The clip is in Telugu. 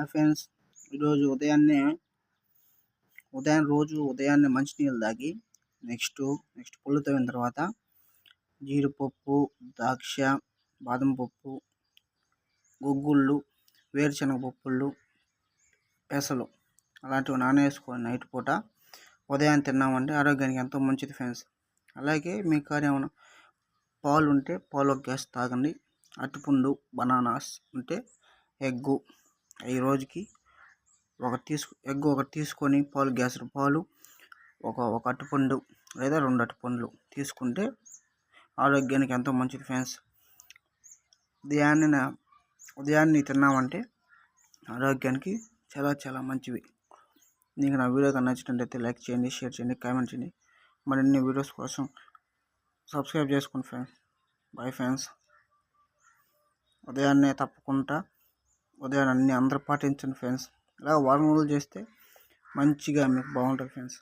Hi friends. ఈరోజు ఉదయాన్నే ఉదయం రోజు ఉదయాన్నే మంచినీళ్ళు తాగి నెక్స్ట్ నెక్స్ట్ పళ్ళు తవ్విన తర్వాత జీడిపప్పు ద్రాక్ష బాదం పప్పు గుగ్గుళ్ళు వేరుశనగ పప్పుళ్ళు పెసలు అలాంటివి నానేసుకొని నైట్ పూట ఉదయం తిన్నామంటే ఆరోగ్యానికి ఎంతో మంచిది ఫ్రెండ్స్. అలాగే మీ కాడ ఏమైనా పాలు ఉంటే పాలు ఒక తాగండి. అరటిపండు బనానాస్ ఉంటే ఎగ్గు ఈ రోజుకి ఒకటి తీసుకు ఎగ్ ఒకటి తీసుకొని పాలు గ్యాస్ పాలు ఒక ఒక అటుపండు లేదా రెండు అరటిపండ్లు తీసుకుంటే ఆరోగ్యానికి ఎంతో మంచిది ఫ్రెండ్స్. ఉదయాన్నే ఉదయాన్నే తిన్నామంటే ఆరోగ్యానికి చాలా చాలా మంచివి. నీకు నా వీడియో నచ్చినట్టయితే లైక్ చేయండి షేర్ చేయండి కామెంట్ చేయండి. మరిన్ని వీడియోస్ కోసం సబ్స్క్రైబ్ చేసుకోండి ఫ్రెండ్స్. Bye friends. ఉదయాన్నే తప్పకుండా ఉదయాన్నే అందరూ పాటించండి ఫ్రెండ్స్. ఇలా వారం రోజులు చేస్తే మంచిగా మీకు బాగుంటుంది ఫ్రెండ్స్.